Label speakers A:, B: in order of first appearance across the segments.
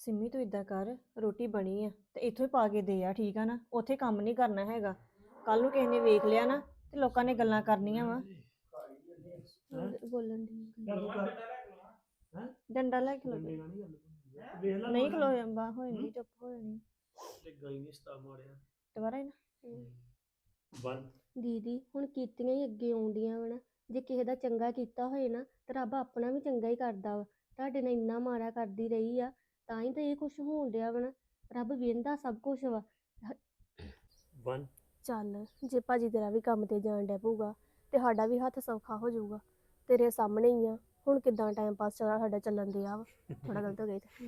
A: ਸਿੰਮੀ ਤੂੰ ਇਦਾਂ ਕਰ ਰੋਟੀ ਬਣੀ ਆ ਤੇ ਇੱਥੋਂ ਹੀ ਪਾ ਕੇ ਦੇ ਆ ਠੀਕ ਆ ਨਾ? ਉੱਥੇ ਕੰਮ ਨਹੀਂ ਕਰਨਾ ਹੈਗਾ। ਕੱਲ ਨੂੰ ਕਿਸੇ ਨੇ ਵੇਖ ਲਿਆ ਨਾ ਤੇ ਲੋਕਾਂ ਨੇ ਗੱਲਾਂ ਕਰਨੀਆਂ ਵਾ। ਬੋਲਣ ਦੀ ਡੰਡਾ ਲੈ ਕੇ ਲੋ ਨਹੀਂ ਖਲੋ ਬਾ ਹੋਏ ਨਹੀਂ ਚੁੱਪ ਹੋ ਜਾਣੀ ਦੁਬਾਰਾ ਹੀ ਨਾ।
B: ਦੀਦੀ ਹੁਣ ਕੀਤੀਆਂ ਹੀ ਅੱਗੇ ਆਉਂਦੀਆਂ ਵਾ ਨਾ। ਜੇ ਕਿਸੇ ਦਾ ਚੰਗਾ ਕੀਤਾ ਹੋਏ ਨਾ ਤੇ ਰੱਬ ਆਪਣਾ ਵੀ ਚੰਗਾ ਹੀ ਕਰਦਾ ਵਾ। ਤੁਹਾਡੇ ਨਾਲ ਇੰਨਾ ਮਾੜਾ ਕਰਦੀ ਰਹੀ ਆ। ਤਾਂ ਹੀ ਤਾਂ ਇਹ ਕੁਝ ਹੋਣ ਡਿਆ ਵਾ ਨਾ। ਰੱਬ ਵੇਂਦਾ ਸਭ ਕੁਝ ਵਾ। ਚੱਲ ਜੇ ਭਾਜੀ ਤੇਰਾ ਵੀ ਕੰਮ ਤੇ ਜਾਣ ਡਿਆ ਪਊਗਾ ਤੇ ਸਾਡਾ ਵੀ ਹੱਥ ਸੌਖਾ ਹੋ ਜਾਊਗਾ। ਤੇਰੇ ਸਾਹਮਣੇ ਹੀ ਆ। ਹੁਣ ਕਿਦਾਂ ਟਾਈਮ ਪਾਸ ਚੱਲ ਸਾਡਾ ਚੱਲਣ ਦਿਆ ਵਾ। ਥੋੜਾ ਗਲਤ ਹੋ ਗਿਆ ਇੱਥੇ।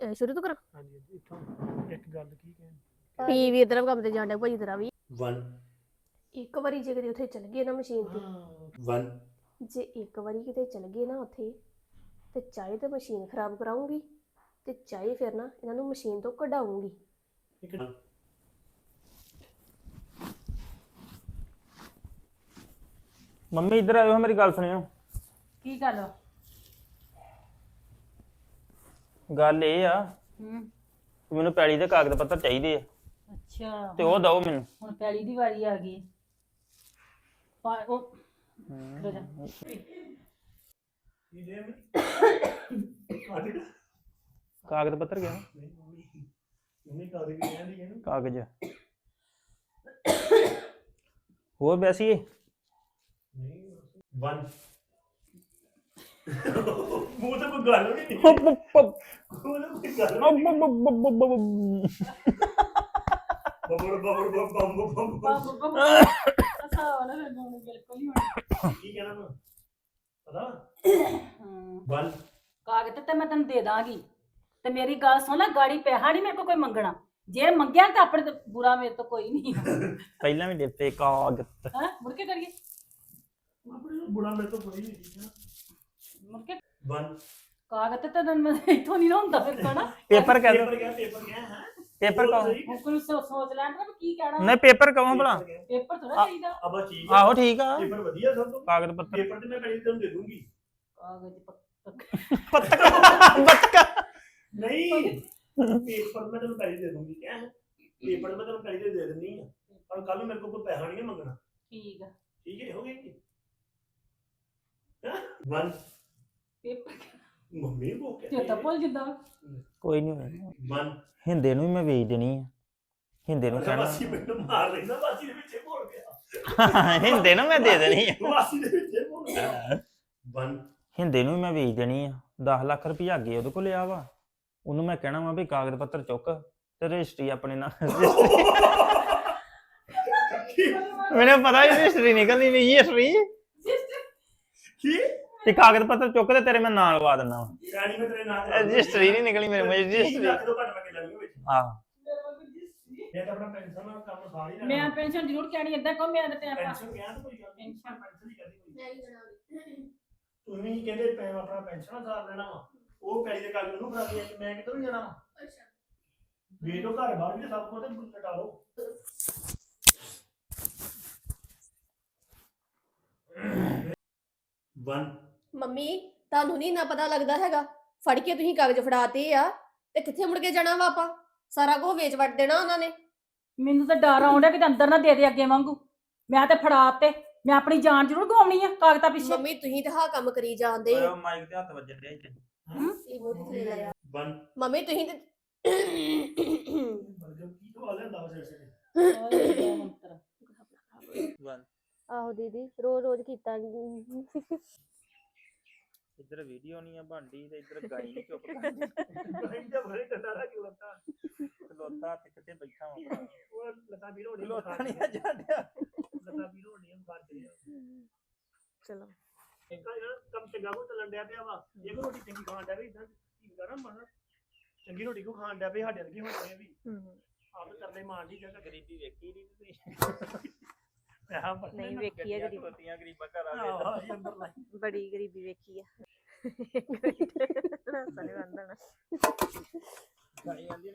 B: ਇਹ ਸ਼ੁਰੂ ਤੋਂ ਕਰਾਂ।
C: ਇੱਕ ਗੱਲ ਕੀ ਕਹਿਣ?
B: ਵੀ ਵੀ ਤੇਰਾ ਕੰਮ ਤੇ ਜਾਣ ਡਿਆ ਭਾਜੀ ਤੇਰਾ ਵੀ।
D: 1
B: ਇੱਕ ਵਾਰੀ ਜੇ ਕਦੇ ਉੱਥੇ ਚਲ ਗਏ ਨਾ ਮਸ਼ੀਨ ਤੇ।
D: 1
B: ਜੇ ਇੱਕ ਵਾਰੀ ਕਿਤੇ ਚਲ ਗਏ ਨਾ ਉੱਥੇ ਤੇ ਚਾਹੇ ਤੇ ਮਸ਼ੀਨ ਖਰਾਬ ਕਰਾਉਂਗੀ ਤੇ ਚਾਹੇ ਫਿਰ ਨਾ ਇਹਨਾਂ ਨੂੰ ਮਸ਼ੀਨ ਤੋਂ ਕਢਾਉਂਗੀ।
E: ਮੰਮੀ ਇੱਧਰ ਆਇਓ ਮੇਰੀ ਗੱਲ ਸੁਣਿਓ।
F: ਕੀ ਗੱਲ
E: ਗੱਲ ਇਹ ਆ
F: ਹੂੰ।
E: ਕਿ ਮੈਨੂੰ ਪੈਲੀ ਦੇ ਕਾਗਜ਼ ਪੱਤਰ ਚਾਹੀਦੇ ਆ।
F: ਅੱਛਾ।
E: ਤੇ ਉਹ ਦਓ ਮੈਨੂੰ।
F: ਹੁਣ ਪੈਲੀ ਦੀ ਵਾਰੀ ਆ ਗਈ। ਪਾ- ਉਹ ਖਲੋ ਜਾ।
E: ਕਾਗਜ਼ ਪੱਤਰ ਗਿਆ।
C: ਉਹਨੇ ਕਾਦੇ ਵੀ ਕਹਿੰਦੀ ਹੈ
E: ਕਾਗਜ਼। ਹੋਰ ਵੈਸੀ
D: 1
C: ਮੂੰਹ ਤੇ ਕੋਈ ਗੱਲ ਵੀ ਨਹੀਂ ਮੂੰਹ ਤੇ ਕੋਈ ਗੱਲ ਵੀ ਨਹੀਂ ਬਬੜ ਬਬੜ ਬਬ ਬੰਬ ਬੰਬ
F: ਬਾਬੂ ਬਾਬੂ ਅਸਾ ਵਾਲਾ ਮੈਨੂੰ ਬਿਲਕੁਲ ਨਹੀਂ ਹੋਣਾ।
C: ਕੀ ਕਹਿਣਾ ਮੈਂ? ਪਤਾ?
F: ਹੂੰ।
D: 1
F: ਕਾਗਜ਼ ਤੇ ਮੈਂ ਤੈਨੂੰ ਦੇ ਦਾਂਗੀ। ਤੇ ਮੇਰੀ ਗੱਲ ਸੁਣ ਲੈ ਗਾੜੀ ਪੈਸਾ ਨਹੀਂ ਮੇਰੇ ਕੋਲ ਕੋਈ ਮੰਗਣਾ। ਜੇ ਮੰਗਿਆ ਤਾਂ ਆਪਣੇ ਤੋਂ ਬੁਰਾ ਮੇਰੇ ਤੋਂ ਕੋਈ ਨਹੀਂ।
E: ਪਹਿਲਾਂ ਵੀ ਦਿੱਤੇ ਕਾਗਜ਼।
F: ਹਾਂ? ਮੁੜ ਕੇ ਕਰੀਏ?
C: ਬੁੜਾ ਮੇਰੇ ਤੋਂ ਬੜੀ ਨਹੀਂ ਠੀਕ ਹੈ
F: ਮੁੜ ਕੇ?
D: 1
F: ਕਾਗਜ਼ ਤੇ ਤਾਂ ਮੈਂ ਇੱਥੋਂ ਨਹੀਂ ਨਾ ਹੁੰਦਾ ਫਿਰ ਕਹਣਾ
E: ਪੇਪਰ ਕਹਿ
C: ਪੇਪਰ ਗਿਆ ਪੇਪਰ ਗਿਆ ਹੈ?
E: ਪੇਪਰ ਕਹੋ
F: ਹੁਣ ਕੋਈ ਸੋ- ਸੋਚ ਲੈਣ ਨਾ ਵੀ ਕੀ ਕਹਿਣਾ।
E: ਨਹੀਂ ਪੇਪਰ ਕਹੋ ਭਲਾ?
F: ਪੇਪਰ ਥੋੜਾ ਚਾਹੀਦਾ।
C: ਅਬਾ ਠੀਕ ਹੈ
E: ਆਹੋ ਠੀਕ ਆ।
C: ਪੇਪਰ ਵਧੀਆ ਸਭ ਤੋਂ।
E: ਕਾਗਜ਼ ਪੱਤਰ।
C: ਪੇਪਰ ਤੇ ਮੈਂ ਕੜੀ ਤੈਨੂੰ ਦੇ ਦੂੰਗੀ।
F: ਕਾਗਜ਼ ਪੱਤਰ।
E: ਬੱਤਕਾ
C: ਨਹੀਂ ਪੇਪਰ ਮੈਂ ਤੈਨੂੰ ਪੈਸੇ ਦੇ ਦੂੰਗੀ। ਕਿਆ ਹੈ ਪੇਪਰ ਮੈਂ ਤੈਨੂੰ ਪੈਸੇ ਦੇ ਦਿੰਨੀ ਆ। ਪਰ ਕੱਲ ਨੂੰ ਮੇਰੇ ਕੋਲ ਕੋਈ ਪੈਸਾ ਨਹੀਂ ਮੰਗਣਾ।
F: ਠੀਕ ਆ।
C: ਠੀਕ ਹੈ ਹੋ ਗਿਆ ਜੀ
D: 1
F: ਪੇਪਰ
C: ਮੰਮੀ ਕੋ
F: ਤੇ ਤਾਂ
C: ਕਹਿੰਦੀ
F: ਭੁੱਲ ਜਿੱਦਾਂ।
E: ਕੋਈ ਨਹੀਂ
D: 1
E: ਹਿੰਦੇ ਨੂੰ ਵੀ ਮੈਂ ਵੇਚ ਦੇਣੀ ਆ। ਹਿੰਦੇ ਨੂੰ ਕਹਿਣਾ।
C: ਵਾਸੀ ਮੈਨੂੰ ਮਾਰ ਲੈਂਦਾ ਵਾਸੀ ਦੇ ਵਿੱਚ ਭੁੱਲ ਗਿਆ।
E: ਹਿੰਦੇ ਨੂੰ ਮੈਂ ਦੇ ਦੇਣੀ ਆ।
C: ਵਾਸੀ ਦੇ ਵਿੱਚ ਭੁੱਲ ਗਿਆ।
D: 1
E: ਹਿੰਦੇ ਨੂੰ ਵੀ ਮੈਂ ਵੇਚ ਦੇਣੀ ਆ। 10 ਲੱਖ ਰੁਪਈਆ ਅੱਗੇ ਉਹਦੇ ਕੋਲ ਲਿਆ ਵਾ। ਉਹਨੂੰ ਮੈਂ ਕਹਿਣਾ ਵਾ ਵੀ ਕਾਗਜ਼ ਪੱਤਰ ਚੁੱਕ ਤੇ ਰਜਿਸਟਰੀ ਆਪਣੇ ਨਾਲ। ਮੈਨੂੰ ਪਤਾ ਹੀ ਰਜਿਸਟਰੀ ਨਿਕਲਣੀ ਨਹੀਂ ਰਜਿਸਟਰੀ।
C: ਕੀ
E: ਤੇ ਕਾਗਜ਼ ਪੱਤਰ ਚੁੱਕ ਤੇ ਤੇਰੇ ਮੈਂ ਨਾਲ ਲਵਾ ਦਿੰਦਾ
C: ਮੈਂ ਤੇਰੇ ਨਾਲ
E: ਰਜਿਸਟਰੀ ਨਹੀਂ ਨਿਕਲੀ ਮੇਰੇ ਮੂੰਹ
C: ਰਜਿਸਟਰੀ।
E: ਰਜਿਸਟਰੀ
C: ਲੱਖ ਤੋਂ ਘੱਟ ਮੈਂ ਕੇ ਜਾਣੀ ਵਿੱਚ।
E: ਆਹ
C: ਮੈਂ ਤਾਂ ਆਪਣਾ ਪੈਨਸ਼ਨ ਨਾਲ ਕੰਮ ਸਾਰੀ ਲੈਣਾ
F: ਮੈਂ ਪੈਨਸ਼ਨ ਜ਼ਰੂਰ ਕਹਿਣੀ ਏਦਾਂ ਕੋ ਮੈਂ ਤਾਂ ਟਾਈਮ ਪਾਸ
C: ਪੈਨਸ਼ਨ ਗਿਆ ਤਾਂ ਕੋਈ ਗੱਲ ਨਹੀਂ।
F: ਪੈਨਸ਼ਨ।
C: ਪੈਨਸ਼ਨ ਹੀ ਕਹਦੀ ਕੋਈ ਤੁਸੀਂ ਕਹਿੰਦੇ ਪੈ ਆਪਣਾ ਪੈਨਸ਼ਨ ਸਾਰ ਲੈਣਾ ਵਾ। ਉਹ ਪੈਲੀ ਦੇ ਕਾਗਜ਼ ਉਹਨੂੰ ਫੜਾ ਦਿਆ ਕਿ ਮੈਂ ਕਿੱਧਰ ਨੂੰ ਜਾਣਾ ਵਾ? ਵੇਚ ਲਓ ਘਰ ਬਾਹਰ ਵੀ ਸਭ ਕੁਝ ਤੇ ਲਟਾ ਲਓ।
D: 1
B: ਮੰਮੀ ਤੁਹਾਨੂੰ ਨਹੀਂ ਨਾ ਪਤਾ ਲੱਗਦਾ ਹੈਗਾ। ਫੜ ਕੇ ਤੁਸੀਂ ਕਾਗਜ਼ ਫੜਾਤੇ ਆ ਤੇ ਕਿੱਥੇ ਮੁੜ ਕੇ ਜਾਣਾ ਵਾ ਆਪਾਂ? ਸਾਰਾ ਕੁਝ ਵੇਚ ਵਟ ਦੇਣਾ ਉਹਨਾਂ ਨੇ।
F: ਮੈਨੂੰ ਤਾਂ ਡਰ ਆਉਂਦਾ ਕਿ ਅੰਦਰ ਨਾ ਦੇ ਦੇ ਅੱਗੇ ਵਾਂਗੂ। ਮੈਂ ਤੇ ਫੜਾ ਤੇ ਮੈਂ ਆਪਣੀ ਜਾਨ ਜ਼ਰੂਰ ਗਵਾਉਣੀ ਆ ਕਾਗਜ਼ਾਂ ਪਿੱਛੇ।
B: ਮੰਮੀ ਤੁਸੀਂ ਤਾਂ ਹਾਂ ਕੰਮ ਕਰੀ ਜਾਂਦੇ।
E: ਮਾਈਕ ਤੇ ਹੱਥ ਵੱਜਣ ਡਿਆ ਇੱਥੇ।
D: 1
B: ਮੰਮੀ ਤੁਸੀਂ ਤੇ
C: ਕੀ ਲੈਂਦਾ
B: ਆਹੋ ਦੀਦੀ ਰੋਜ਼ ਰੋਜ਼ ਕੀਤਾ।
E: ਇੱਧਰ ਵੀਡੀਓ ਨਹੀਂ ਆ ਬਣਦੀ ਤੇ ਇੱਧਰ ਗਾਈ ਨਹੀਂ ਚੁੱਪ ਕਰਦੀ
C: ਇਹਦਾ ਬਰੇ ਡੰਡਾ ਰੱਖ ਲੱਤਾ?
E: ਖਲੋਤਾ ਤੇ ਕਿੱਥੇ ਬੈਠਾ ਹਾਂ
C: ਉਹ ਲੱਤਾਂ ਵੀ ਰੋਣੀ
E: ਖਲੋਤਾ ਨਹੀਂ ਆ ਜਾਂਦਿਆ
C: ਲੱਤਾਂ ਵੀ ਰੋਣੀ ਬਾਤ ਕਰੀ
A: ਚਲੋ।
C: ਇੰਕਾ ਯਾਰ ਕੰਮ ਚੰਗਾ ਕੋ ਚੱਲਣ ਡਿਆ ਪਿਆ ਵਾ ਇਹ ਕੋ ਰੋਟੀ ਚੰਗੀ ਖਾਣ ਡਿਆ ਵੀ ਇਦਾਂ ਕੀ ਕਰਾਂ ਮਨ ਚੰਗੀ ਰੋਟੀ ਕੋ ਖਾਣ ਡਿਆ ਪਿਆ ਸਾਡੇ ਵਰਗੇ ਹੋਣੇ ਵੀ। ਆਪ ਕਰਦੇ ਮਾਂ ਦੀ ਜਗ੍ਹਾ
E: ਗਰੀਬੀ ਵੇਖੀ ਨਹੀਂ ਤੁਸੀਂ?
A: ਨਹੀਂ ਵੇਖੀ ਹੈ ਗਰੀਬੀ।
E: ਖਲੋਤੀਆਂ ਗਰੀਬਾਂ ਘਰਾਂ
C: ਆਹ ਅੰਦਰ ਲਾਈ।
A: ਬੜੀ ਗਰੀਬੀ ਵੇਖੀ ਆ।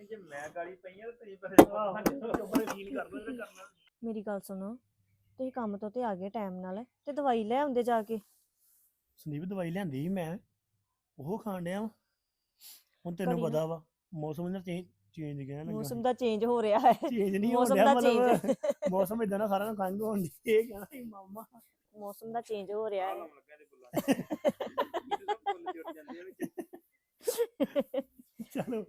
E: ਜੇ ਮੈਂ ਗਾਲੀ ਪਈ ਆ ਤੇ ਤੁਸੀਂ
C: ਕਰ ਜਿਹੜਾ ਕਰਨਾ
A: ਮੇਰੀ ਗੱਲ ਸੁਣੋ ਤੁਸੀਂ ਕੰਮ ਤੋਂ ਤੇ ਆ ਗਏ ਟਾਈਮ ਨਾਲ ਤੇ ਦਵਾਈ ਲੈ ਆਉਂਦੇ ਜਾ ਕੇ?
C: ਸੰਦੀਪ ਦਵਾਈ ਲਿਆਂਦੀ ਸੀ ਮੈਂ। ਉਹ ਖਾਣ ਡਿਆ ਵਾਂ। ਹੁਣ ਤੈਨੂੰ
A: ਨਾ-
C: ਪਤਾ ਵਾ ਮੌਸਮ ਨਾ ਚੇਂਜ ਚੇਂਜ ਗਿਆ ਨਾ
A: ਮੌਸਮ ਦਾ ਚੇਂਜ ਹੋ ਰਿਹਾ ਹੈ।
C: ਚੇਂਜ ਨਹੀਂ
A: ਮੌਸਮ
C: ਹੁੰਦਾ
A: ਦਾ
C: ਮਤਲਬ
A: change।
C: ਮੌਸਮ ਇਦਾਂ ਦਾ ਸਾਰਾ ਨੂੰ ਖੰਗ ਹੋਣ ਦੀ ਇਹ ਕਹਿਣਾ ਸੀ ਮਾਮਾ।
A: ਮੌਸਮ ਦਾ ਚੇਂਜ ਹੋ ਰਿਹਾ ਹੈ।
C: ਚਲੋ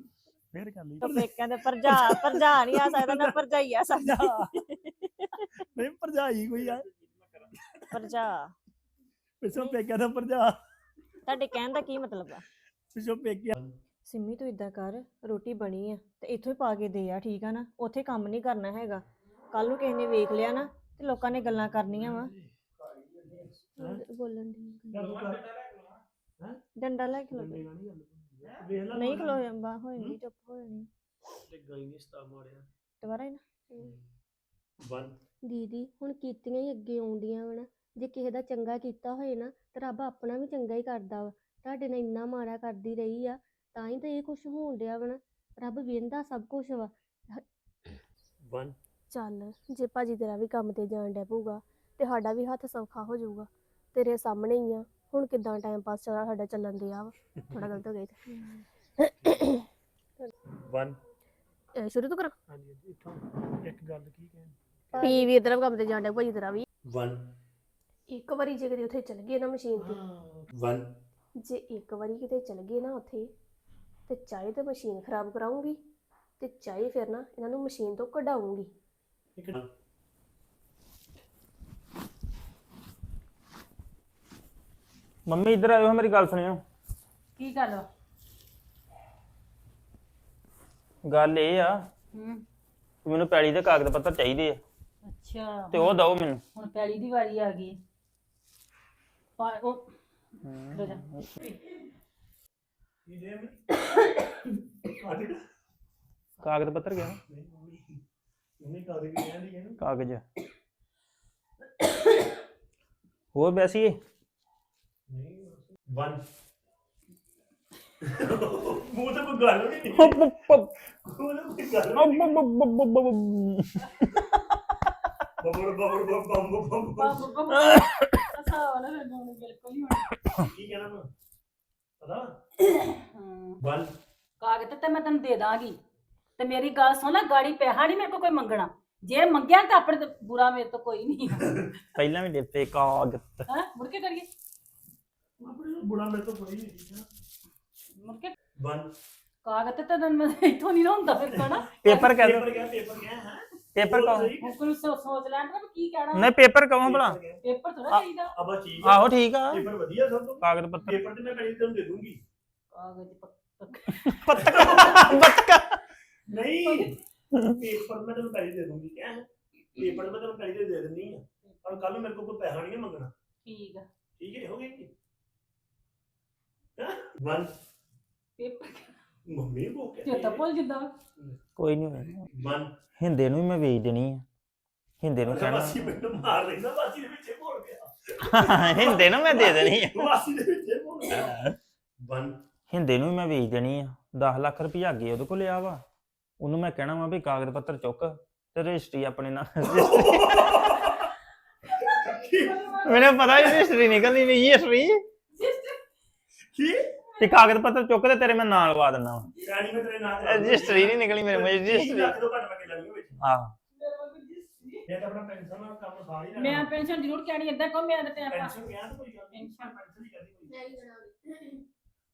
C: ਫੇਰ ਕਰ ਲਈ।
A: ਤਾਂ ਪੇਕਿਆਂ ਦੇ ਭਰਜਾ ਭਰਜਾ ਨਹੀਂ ਆ ਸਕਦਾ ਨਾ ਭਰਜਾਈ ਆ ਸਕਦਾ।
C: ਨਹੀਂ ਭਰਜਾਈ ਕੋਈ ਆ।
A: ਭਰਜਾ।
C: ਪਿੱਛੋਂ ਪੇਕਿਆ ਦਾ ਭਰਜਾ।
A: ਤੁਹਾਡੇ ਕਹਿਣ ਦਾ ਕੀ ਮਤਲਬ ਆ?
C: ਪਿੱਛੋਂ ਪੇਕਿਆ
A: ਸਿੰਮੀ ਤੂੰ ਇਦਾਂ ਕਰ ਰੋਟੀ ਬਣੀ ਆ ਤੇ ਇੱਥੋਂ ਹੀ ਪਾ ਕੇ ਦੇ ਆ ਠੀਕ ਆ ਨਾ? ਉੱਥੇ ਕੰਮ ਨਹੀਂ ਕਰਨਾ ਹੈਗਾ। ਕੱਲ ਨੂੰ ਕਿਸੇ ਨੇ ਵੇਖ ਲਿਆ ਨਾ ਤੇ ਲੋਕਾਂ ਨੇ ਗੱਲਾਂ ਕਰਨੀਆਂ ਵਾ।
B: ਬੋਲਣ ਦੀ
A: ਡੰਡਾ ਲੈ ਕੇ ਲੋ
C: ਡੰਡੇ ਨਾਲ ਨੀ ਗੱਲ ਹੁੰਦੀ। ਵੇਖ ਲੈ
A: ਨਹੀਂ ਖਲੋ ਜਾਂਦਾ ਹੋਏ ਨਹੀਂ ਚੁੱਪ ਹੋ ਜਾਣੀ।
C: ਤੇ ਗਈ ਨਹੀਂ ਸਤਾ ਮਾਰਿਆ
A: ਦੁਬਾਰਾ ਹੀ ਨਾ।
C: ਵਨ
B: ਦੀਦੀ ਹੁਣ ਕੀਤੀਆਂ ਹੀ ਅੱਗੇ ਆਉਂਦੀਆਂ ਵਾ ਨਾ। ਜੇ ਕਿਸੇ ਦਾ ਚੰਗਾ ਕੀਤਾ ਹੋਏ ਨਾ ਤੇ ਰੱਬ ਆਪਣਾ ਵੀ ਚੰਗਾ ਹੀ ਕਰਦਾ ਵਾ। ਤੁਹਾਡੇ ਨਾਲ ਇੰਨਾ ਮਾੜਾ ਕਰਦੀ ਰਹੀ ਆ ਤਾਂ ਹੀ ਤਾਂ ਇਹ ਕੁਝ ਹੋਣ ਡਿਆ ਵਾ ਨਾ। ਰੱਬ ਵੇਂਦਾ ਸਭ ਕੁਝ ਵਾ।
C: ਵਨ
B: ਚੱਲ ਜੇ ਭਾਜੀ ਤੇਰਾ ਵੀ ਕੰਮ ਤੇ ਜਾਣ ਡਿਆ ਪਊਗਾ ਤੇ ਸਾਡਾ ਵੀ ਹੱਥ ਸੌਖਾ ਹੋ ਜਾਊਗਾ। ਤੇਰੇ ਸਾਹਮਣੇ ਹੀ ਆ। ਹੁਣ ਕਿਦਾਂ ਟਾਈਮ ਪਾਸ ਸਾਡਾ ਚੱਲਣ ਦਿਆ ਵਾ? ਥੋੜਾ ਗਲਤ ਹੋ ਗਿਆ ਇੱਥੇ
C: ਵਨ
B: ਅਹ ਸ਼ੁਰੂ ਤੋਂ ਕਰਾਂ?
C: ਹਾਂਜੀ ਹਾਂਜੀ, ਇੱਥੋਂ ਇੱਕ ਗੱਲ ਕੀ ਕਹਿਣ?
B: ਵੀ ਵੀ ਤੇਰਾ ਕੰਮ ਤੇ ਡਿਆ ਭਾਜੀ ਤੇਰਾ ਵੀ।
C: ਵਨ
B: ਇੱਕ ਵਾਰੀ ਜੇ ਕਦੇ ਉੱਥੇ ਚਲ ਗਏ ਨਾ ਮਸ਼ੀਨ ਤੇ।
C: ਵਨ
B: ਜੇ ਇੱਕ ਵਾਰੀ ਕਿਤੇ ਚਲ ਗਏ ਨਾ ਉੱਥੇ ਤੇ ਚਾਹੇ ਤੇ ਮਸ਼ੀਨ ਖਰਾਬ ਕਰਾਉਂਗੀ ਤੇ ਚਾਹੇ ਫਿਰ ਨਾ ਇਹਨਾਂ ਨੂੰ ਮਸ਼ੀਨ ਤੋਂ ਕਢਾਉਂਗੀ।
C: ਇੱਕ
E: ਮੰਮੀ ਇੱਧਰ ਆਇਓ ਮੇਰੀ ਗੱਲ ਸੁਣਿਓ।
F: ਕੀ ਗੱਲ
E: ਗੱਲ ਇਹ ਆ
F: ਹੂੰ।
E: ਕਿ ਮੈਨੂੰ ਪੈਲੀ ਦੇ ਕਾਗਜ਼ ਪੱਤਰ ਚਾਹੀਦੇ ਆ।
F: ਅੱਛਾ।
E: ਤੇ ਉਹ ਦਓ ਮੈਨੂੰ।
F: ਹੁਣ ਪੈਲੀ ਦੀ ਵਾਰੀ ਆ ਗਈ।
E: ਕਾਗਜ਼ ਪੱਤਰ ਗਿਆ। ਕਾਗਜ਼। ਹੋਰ
C: ਵੈਸੀ 1 ਤੇ ਮੈਂ?
F: ਕਾਗਜ਼ ਤੇ ਮੈਂ ਤੈਨੂੰ ਦੇ ਦਾਂਗੀ। ਤੇ ਮੇਰੀ ਗੱਲ ਸੁਣ ਲੈ ਗਾੜੀ ਪੈਸਾ ਨਹੀਂ ਮੇਰੇ ਕੋਲ ਕੋਈ ਮੰਗਣਾ। ਜੇ ਮੰਗਿਆ ਤਾਂ ਆਪਣੇ ਤੋਂ ਬੁਰਾ ਮੇਰੇ ਤੋਂ ਕੋਈ ਨਹੀਂ
E: ਪਹਿਲਾਂ ਵੀ ਦਿੱਤੇ ਕਾਗਜ਼।
F: ਹੈ ਮੁੜ ਕੇ ਕਰੀਏ?
C: ਬੁੜਾ ਮੇਰੇ ਤੋਂ ਕੋਈ ਨਹੀਂ ਠੀਕ ਹੈ
F: ਮੁੜ ਕੇ
C: ਵਨ
F: ਕਾਗਜ਼ ਤੇ ਤਾਂ ਮੈਂ ਇੱਥੋਂ ਨਹੀਂ ਨਾ ਹੁੰਦਾ ਫਿਰ ਕਹਣਾ
E: ਪੇਪਰ ਕਹਿ ਦੋ
C: ਪੇਪਰ ਗਿਆ ਪੇਪਰ ਗਿਆ ਹੈ?
E: ਪੇਪਰ ਕਹੋ।
F: ਹੁਣ ਕੋਈ ਸੋ- ਸੋਚ ਲੈਣ ਤਾਂ ਕੀ ਕਹਿਣਾ।
E: ਨਹੀਂ ਪੇਪਰ ਕਹੋ ਭਲਾ।
F: ਪੇਪਰ ਥੋੜਾ ਚਾਹੀਦਾ।
C: ਅਬਾ ਠੀਕ
E: ਆਹੋ ਠੀਕ ਆ।
C: ਪੇਪਰ ਵਧੀਆ ਸਭ ਤੋਂ।
E: ਕਾਗਜ਼ ਪੱਤਰ।
C: ਪੇਪਰ ਤੇ ਮੈਂ ਕੜੀ ਤੈਨੂੰ ਦੇ ਦੂੰਗੀ।
F: ਕਾਗਜ਼ ਪੱਤਰ।
E: ਪੱਤਰ। ਬੱਤਕਾ
C: ਨਹੀਂ ਪੇਪਰ ਮੈਂ ਤੈਨੂੰ ਕੜੀ ਦੇ ਦੂੰਗੀ ਕਿਆ ਹੈ ਪੇਪਰ ਮੈਂ ਤੈਨੂੰ ਕੜੀ ਦੇ ਦੇ ਦਿੰਦੀ ਆ। ਪਰ ਕੱਲ ਨੂੰ ਮੇਰੇ ਕੋਲ ਕੋਈ ਪੈਸਾ ਨਹੀਂ ਮੰਗਣਾ।
F: ਠੀਕ ਆ।
C: ਠੀਕ ਹੈ ਹੋ ਗਿਆ ਕੀ ਵਨ
F: ਪੇਪਰ
C: ਮੰਮੀ ਕੋ
F: ਤੇ ਤਾਂ ਭੁੱਲ ਜਿੱਦਾਂ
E: ਕੋਈ ਨਹੀਂ
C: ਵਨ
E: ਹਿੰਦੇ ਨੂੰ ਵੀ ਮੈਂ ਵੇਚ ਦੇਣੀ ਆ ਹਿੰਦੇ ਨੂੰ ਕਹਿਣਾ
C: ਵਾਸੀ ਮੈਨੂੰ ਮਾਰ ਲੈਂਦਾ ਵਾਸੀ ਦੇ ਵਿੱਚ ਭੁੱਲ ਗਿਆ
E: ਹਿੰਦੇ ਨੂੰ ਮੈਂ ਦੇ ਦੇਣੀ ਆ
C: ਵਾਸੀ ਦੇ ਵਿੱਚ ਭੁੱਲ ਗਿਆ ਵਨ
E: ਹਿੰਦੇ ਨੂੰ ਵੀ ਮੈਂ ਵੇਚ ਦੇਣੀ ਆ 10 ਲੱਖ ਰੁਪਇਆ ਅੱਗੇ ਉਹਦੇ ਕੋਲ ਲਿਆ ਵਾ ਉਹਨੂੰ ਮੈਂ ਕਹਿਣਾ ਵਾ ਵੀ ਕਾਗਜ਼ ਪੱਤਰ ਚੁੱਕ ਤੇ ਰਜਿਸਟਰੀ ਆਪਣੇ ਨਾਲ ਮੈਨੂੰ ਪਤਾ ਹੀ ਰਜਿਸਟਰੀ ਨਿਕਲਣੀ ਨਹੀਂ ਰਜਿਸਟਰੀ
C: ਕੀ
E: ਤੇ ਕਾਗਜ਼ ਪੱਤਰ ਚੁੱਕ ਤੇ ਤੇਰੇ ਮੈਂ ਨਾਲ ਲਵਾ ਦਿੰਦਾ ਵਾ।
C: ਯਾਨੀ ਮੈਂ ਤੇਰੇ ਨਾਲ
E: ਰਜਿਸਟਰੀ ਨਹੀਂ ਨਿਕਲੀ ਮੇਰੇ ਮੇ
C: ਰਜਿਸਟਰੀ ਲੱਖ ਤੋਂ ਘੱਟ ਮੈਂ ਕਿ ਲੈਣੀ ਵਿੱਚ।
E: ਆਹ।
C: ਮੈਂ ਤਾਂ ਆਪਣਾ ਪੈਨਸ਼ਨ ਨਾਲ ਕੰਮ ਸਾਰੀ
F: ਮੈਂ ਪੈਨਸ਼ਨ ਜ਼ਰੂਰ ਕਹਿਣੀ ਏਦਾਂ ਕਹੋ ਮੈਂ ਤਾਂ ਟਾਈਮ ਪਾਸ
C: ਪੈਨਸ਼ਨ ਗਿਆ ਤਾਂ ਕੋਈ ਗੱਲ ਨਹੀਂ। ਪੈਨਸ਼ਨ। ਹੀ ਕਰਦੀ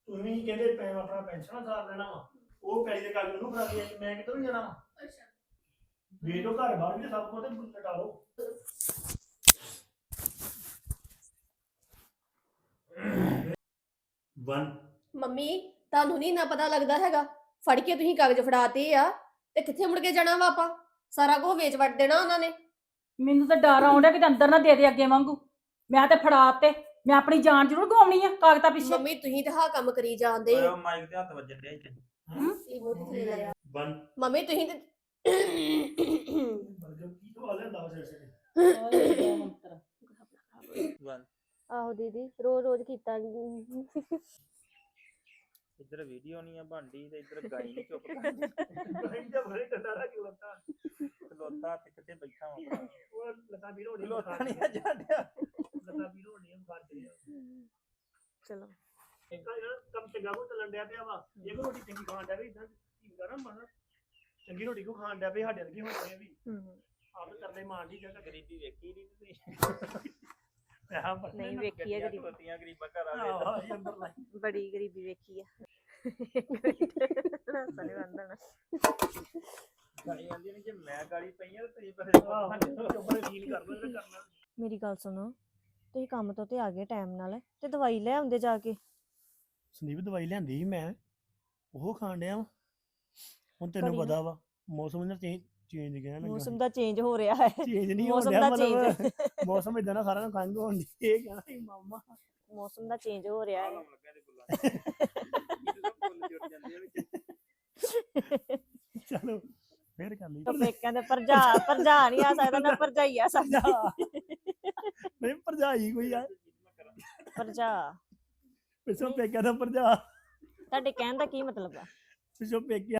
C: ਕੋਈ ਤੁਸੀਂ ਕਹਿੰਦੇ ਪੈ ਆਪਣਾ ਪੈਨਸ਼ਨ ਨਾਲ ਸਾਰ ਲੈਣਾ ਵਾ। ਉਹ ਪੈਲੀ ਦੇ ਕਾਗਜ਼ ਉਹਨੂੰ ਫੜਾ ਦਿਆ ਕਿ ਮੈਂ ਕਿੱਧਰੋਂ ਜਾਣਾ ਵਾ? ਵੇਚ ਲਓ ਘਰ ਬਾਹਰ ਵੀ ਸਭ ਕੁਝ ਤੇ ਲਟਾ ਲਓ। ਵਨ
D: ਮੰਮੀ ਤੁਹਾਨੂੰ ਨਹੀਂ ਨਾ ਪਤਾ ਲੱਗਦਾ ਹੈਗਾ। ਫੜ ਕੇ ਤੁਸੀਂ ਕਾਗਜ਼ ਫੜਾਤੇ ਆ ਤੇ ਕਿੱਥੇ ਮੁੜ ਕੇ ਜਾਣਾ ਵਾ ਆਪਾਂ? ਸਾਰਾ ਕੁਝ ਵੇਚ ਵਟ ਦੇਣਾ ਉਹਨਾਂ ਨੇ।
F: ਮੈਨੂੰ ਤਾਂ ਡਰ ਆਉਂਦਾ ਕਿ ਅੰਦਰ ਨਾ ਦੇ ਦੇ ਅੱਗੇ ਵਾਂਗੂ। ਮੈਂ ਤੇ ਫੜਾ ਤੇ ਮੈਂ ਆਪਣੀ ਜਾਨ ਜ਼ਰੂਰ ਗਵਾਉਣੀ ਆ ਕਾਗਜ਼ਾਂ ਪਿੱਛੇ।
D: ਮੰਮੀ ਤੁਸੀਂ ਤਾਂ ਹਾਂ ਕੰਮ ਕਰੀ ਜਾਂਦੇ।
E: ਓਏ ਮਾਈਕ ਤੇ ਹੱਥ ਵੱਜਣ ਡਿਆ ਇੱਥੇ।
C: ਵਨ
D: ਮੰਮੀ ਤੁਸੀਂ ਤੇ
C: ਬਰਗਰ ਕੀ ਖਵਾ ਲੈਂਦਾ ਵਾ ਸਿਰ ਸਿਰ
F: ਓਏ ਮੰਤਰ?
B: ਆਹੋ ਦੀਦੀ ਰੋਜ਼ ਰੋਜ਼ ਕੀਤਾ।
E: ਇੱਧਰ ਵੀਡੀਓ ਨਹੀਂ ਆ ਬਣਦੀ ਤੇ ਇੱਧਰ ਗਾਈ ਨਹੀਂ ਚੁੱਪ ਕਰਦੀ
C: ਇਹਦਾ ਬਰੇ ਟੰਡਾ ਕਿ ਲੱਤਾਂ
E: ਖਲੋਤਾ ਤੇ ਕਿਤੇ ਬੈਠਾ ਹਾਂ
C: ਉਹ ਲੱਤਾਂ ਵੀਰੋ ਨਹੀਂ
E: ਖਲੋਤਾ ਨਹੀਂ ਆ ਜਾਂਦਿਆ
C: ਲੱਤਾਂ ਵੀਰੋ ਨਹੀਂ ਬਾਹਰ ਚਲੇ।
A: ਚਲੋ
C: ਕੰਮ ਚੰਗਾ ਕੋ ਚੱਲਣ ਡਿਆ ਪਿਆ ਵਾ ਇਹ ਕੋ ਰੋਟੀ ਚੰਗੀ ਖਾਣ ਡਿਆ ਵੀ ਇਦਾਂ ਠੀਕ ਕਰਾਂ ਮਨ ਚੰਗੀ ਰੋਟੀ ਕੋ ਖਾਣ ਡਿਆ ਪਿਆ ਸਾਡੇ ਵਰਗੇ ਹੋਣੇ ਵੀ। ਆਪ ਕਰਦੇ ਮਾਂ ਦੀ ਜਗ੍ਹਾ
E: ਗਰੀਬੀ ਵੇਖੀ ਨਹੀਂ ਤੁਸੀਂ?
A: ਨਹੀਂ। ਵੇਖੀ ਆ ਗਰੀਬੀ। ਬੜੀ ਗਰੀਬੀ ਵੇਖੀ ਆ। ਸਨੇ ਬੰਦਣਾ
E: ਗਾਲੀ ਆਂਦੀ ਨਹੀਂ ਜੇ ਮੈਂ ਗਾਲੀ ਪਈ ਆ ਤੇ ਤੁਸੀਂ
C: ਆਹੋ, ਚੁੱਪ ਰਹੇ ਫੀਲ ਕਰ ਲਓ ਜਿਹੜਾ ਕਰਨਾ
A: ਮੇਰੀ ਗੱਲ ਸੁਣੋ ਤੁਸੀਂ ਕੰਮ ਤੋਂ ਤੇ ਆ ਗਏ ਟਾਈਮ ਨਾਲ ਤੇ ਦਵਾਈ ਲੈ ਆਉਂਦੇ ਜਾ ਕੇ?
C: ਸੰਦੀਪ ਦਵਾਈ ਲਿਆਂਦੀ ਸੀ ਮੈਂ ਉਹ ਖਾਣ ਡਿਆ ਵਾਂ। ਹੁਣ ਤੈਨੂੰ
A: ਨਾ-
C: ਪਤਾ ਵਾ ਮੌਸਮ ਦਾ ਚੇਂਜ ਚੇਂਜ ਗਿਆ ਨਾ
A: ਮੌਸਮ ਦਾ ਚੇਂਜ ਹੋ ਰਿਹਾ ਹੈ।
C: ਚੇਂਜ ਨਹੀਂ ਹੋ
A: ਮੌਸਮ
C: ਰਿਹਾ
A: ਦਾ
C: ਮਤਲਬ
A: change।
C: ਮੌਸਮ ਇਦਾਂ ਦਾ ਸਾਰਾ ਨੂੰ ਖੰਗ ਹੋਣ ਦੀ ਇਹ ਕਹਿਣਾ ਸੀ ਮਾਮਾ।
A: ਮੌਸਮ ਦਾ ਚੇਂਜ ਹੋ ਰਿਹਾ ਹੈ।
E: ਤੇ ਇਹ ਤਾਂ ਫੁੱਲ ਜੁੜ ਜਾਂਦੇ ਆ ਵਿੱਚ
C: ਚਲੋ ਫੇਰ ਕਰ ਲਈ।
A: ਪੇਕਿਆਂ ਦੇ ਭਰਜਾ ਭਰਜਾ ਨਹੀਂ ਆ ਸਕਦਾ ਨਾ ਭਰਜਾਈ ਆ ਸਕਦਾ।
C: ਨਹੀਂ ਭਰਜਾਈ ਕੋਈ ਆ।
A: ਭਰਜਾ।
C: ਪਿੱਛੋਂ ਪੇਕਿਆ ਦਾ ਭਰਜਾ।
A: ਤੁਹਾਡੇ ਕਹਿਣ ਦਾ ਕੀ ਮਤਲਬ ਆ?
C: ਪਿੱਛੋਂ ਪੇਕਿਆ